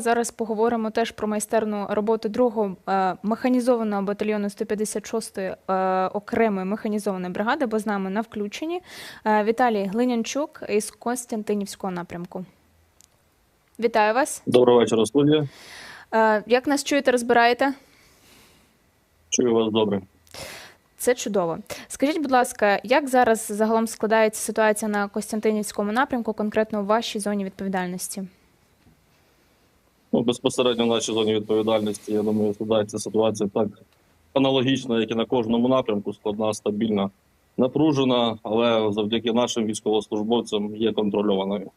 Зараз поговоримо теж про майстерну роботу другого е, механізованого батальйону 156-ї е, окремої механізованої бригади, бо з нами на включенні е, Віталій Глинянчук із Костянтинівського напрямку. Вітаю вас. Доброго вечора, студія. Як нас чуєте, розбираєте? Чую вас добре. Це чудово. Скажіть, будь ласка, як зараз загалом складається ситуація на Костянтинівському напрямку, конкретно у вашій зоні відповідальності? Ну, безпосередньо в нашій зоні відповідальності, я думаю, складається ситуація так аналогічна, як і на кожному напрямку, складна, стабільна, напружена, але завдяки нашим військовослужбовцям є контрольованою.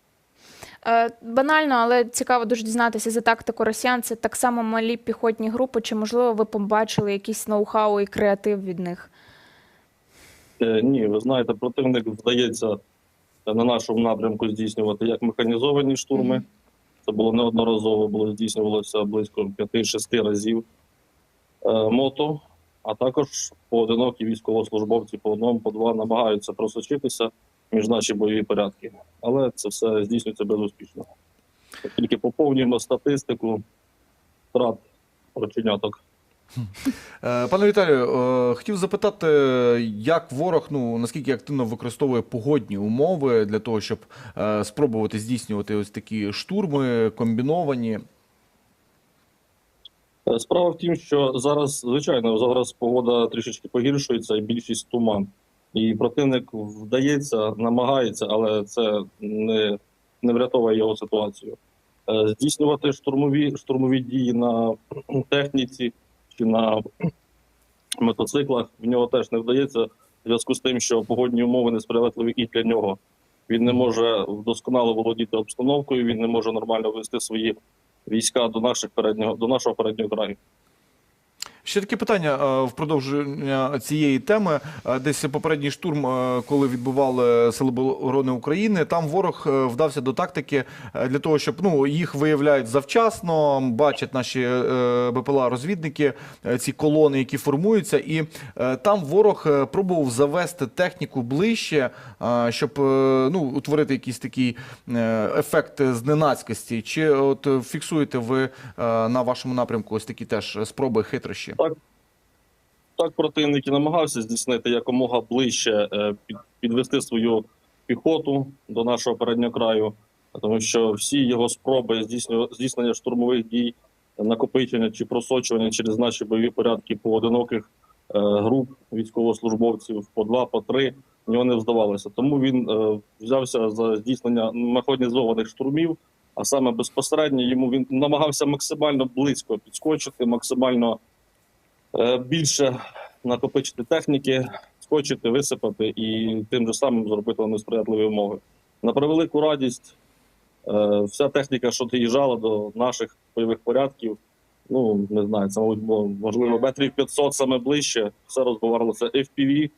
Е, Банально, але цікаво дуже дізнатися за тактику росіян. Це так само малі піхотні групи, чи можливо ви побачили якийсь ноу-хау і креатив від них? Е, ні, ви знаєте, противник вдається на нашому напрямку здійснювати як механізовані штурми. Мгм. Це було неодноразово, було здійснювалося близько 5-6 разів е, мото, а також поодинокі військовослужбовці по одному, по два намагаються просочитися між наші бойові порядки. Але це все здійснюється безуспішно. Тільки поповнюємо статистику втрат проченяток. Е, Пане Віталію, е, хотів запитати, як ворог ну наскільки активно використовує погодні умови для того, щоб е, спробувати здійснювати ось такі штурми комбіновані. Справа в тім, що зараз, звичайно, зараз погода трішечки погіршується і більшість туман. І противник вдається, намагається, але це не, не врятовує його ситуацію. Здійснювати штурмові, штурмові дії на техніці чи на мотоциклах в нього теж не вдається в зв'язку з тим, що погодні умови несприятливі і для нього. Він не може досконало володіти обстановкою, він не може нормально вести свої війська до наших переднього до нашого переднього краю. Ще таке питання е, в продовження цієї теми. Е, Десь попередній штурм, е, коли відбували Сили оборони України, там ворог вдався до тактики для того, щоб ну їх виявляють завчасно, бачать наші БПЛА-розвідники ці колони, які формуються, і там ворог пробував завести техніку ближче, щоб ну утворити якийсь такий ефект зненацькості. Чи от фіксуєте ви на вашому напрямку ось такі теж спроби хитрощі? Так противник і намагався здійснити якомога ближче е, під- підвести свою піхоту до нашого переднього краю, тому що всі його спроби здійснення штурмових дій, накопичення чи просочування через наші бойові порядки поодиноких е, груп військовослужбовців по два, по три, нього не вдавалося. Тому він е, взявся за здійснення механізованих штурмів, а саме безпосередньо йому він намагався максимально близько підскочити, максимально більше накопичити техніки, скочити, висипати і тим же самим зробити несприятливі умови. На превелику радість, е, вся техніка, що доїжджала до наших бойових порядків, ну не знаю, це мабуть було можливо метрів 500 саме ближче, все розбивалося FPV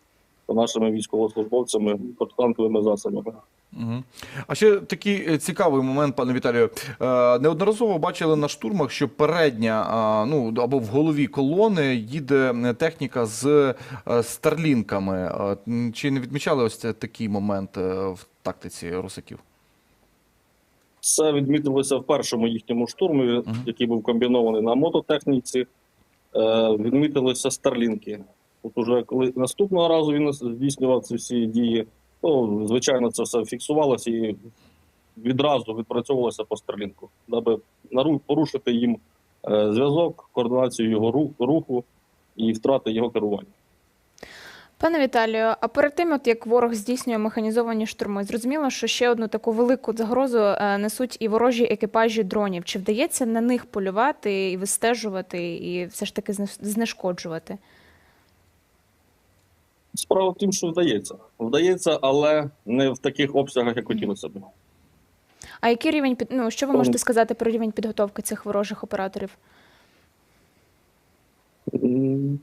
нашими військовослужбовцями, протитанковими засобами. Угу. А ще такий е, цікавий момент, пане Віталію. Е, неодноразово бачили на штурмах, що передня, ну або в голові колони їде е, техніка з старлінками. Чи не відмічали ось такий момент в тактиці русаків? Це відмітилося в першому їхньому штурмі, який був комбінований на мототехніці. Відмітилися старлінки. От уже коли наступного разу він здійснював ці всі дії, то звичайно це все фіксувалося і відразу відпрацьовувалося по старлінку, аби нару- порушити їм е, зв'язок, координацію його руху і втрати його керування. Пане Віталію, а перед тим, от як ворог здійснює механізовані штурми, зрозуміло, що ще одну таку велику загрозу е, несуть і ворожі екіпажі дронів. Чи вдається на них полювати і вистежувати, і все ж таки знешкоджувати? Справа в тім, що вдається. Вдається, але не в таких обсягах, як хотілося б. А який рівень під ну що ви можете сказати про рівень підготовки цих ворожих операторів? В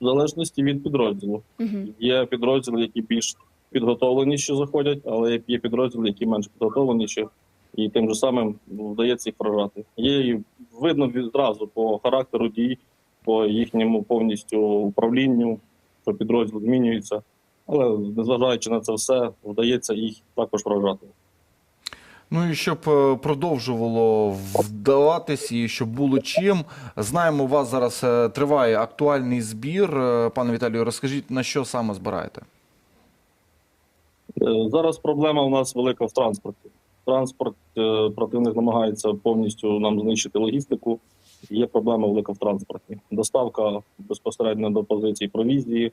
залежності від підрозділу. Угу. Є підрозділи, які більш підготовленіші заходять, але є підрозділи, які менш підготовленіші, і тим же самим вдається їх вражати. Є і видно відразу по характеру дій, по їхньому повністю управлінню, що підрозділ змінюється. Але незважаючи на це все, вдається їх також вражати. Ну і щоб е, продовжувало вдаватись і щоб було чим. Знаємо, у вас зараз е, триває актуальний збір. Е, Пане Віталію, розкажіть, на що саме збираєте? Зараз проблема у нас велика в транспорті. Транспорт противник намагається повністю нам знищити логістику. Є проблема велика в транспорті. Доставка безпосередньо до позицій провізії,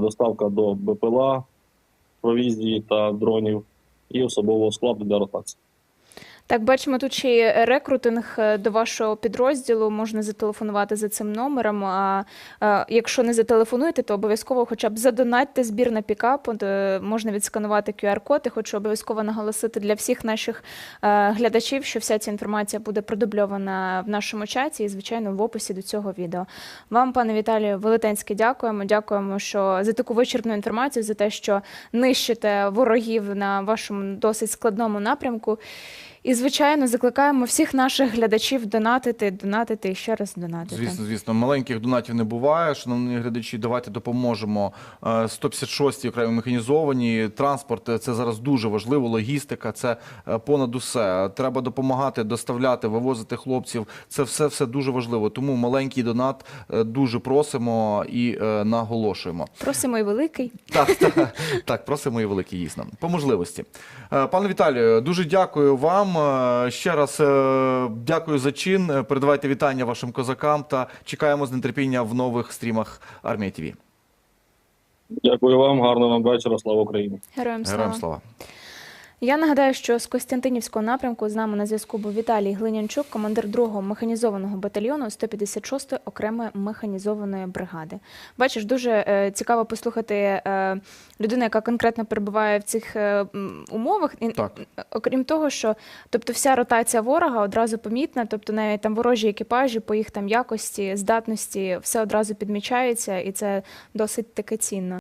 доставка до БПЛА, провізії та дронів і особового складу для ротації. Так, бачимо тут ще рекрутинг е, до вашого підрозділу. Можна зателефонувати за цим номером. А е, якщо не зателефонуєте, то обов'язково хоча б задонатьте збір на пікап. Е, можна відсканувати QR-код. І хочу обов'язково наголосити для всіх наших глядачів, що вся ця інформація буде продубльована в нашому чаті і, звичайно, в описі до цього відео. Вам, пане Віталію, велетенське дякуємо. Дякуємо, що за таку вичерпну інформацію, за те, що нищите ворогів на вашому досить складному напрямку. І, звичайно, закликаємо всіх наших глядачів донатити, донатити і ще раз донатити. Звісно, звісно, маленьких донатів не буває. Шановні глядачі, давайте допоможемо е, 156-й окремій механізовані. Транспорт е, це зараз дуже важливо. Логістика це е, понад усе. Треба допомагати, доставляти, вивозити хлопців. Це все все дуже важливо. Тому маленький донат е, дуже просимо і е, наголошуємо. Просимо і великий. Так, так, так, просимо і великі, дійсно. По можливості. Е, Пане Віталію, дуже дякую вам. Е, Ще раз е, дякую за чин. Е, Передавайте вітання вашим козакам та чекаємо з нетерпіння в нових стрімах Армія ТВ. Дякую вам, гарного вам вечора. Слава Україні! Героям слава. Героям слава. Я нагадаю, що з Костянтинівського напрямку з нами на зв'язку був Віталій Глинянчук, командир 2-го механізованого батальйону 156-ї окремої механізованої бригади. Бачиш, дуже е, цікаво послухати е, людину, яка конкретно перебуває в цих е, умовах. І, Так. Окрім того, що тобто вся ротація ворога одразу помітна, тобто навіть там ворожі екіпажі по їх там якості, здатності, все одразу підмічається, і це досить таки цінно.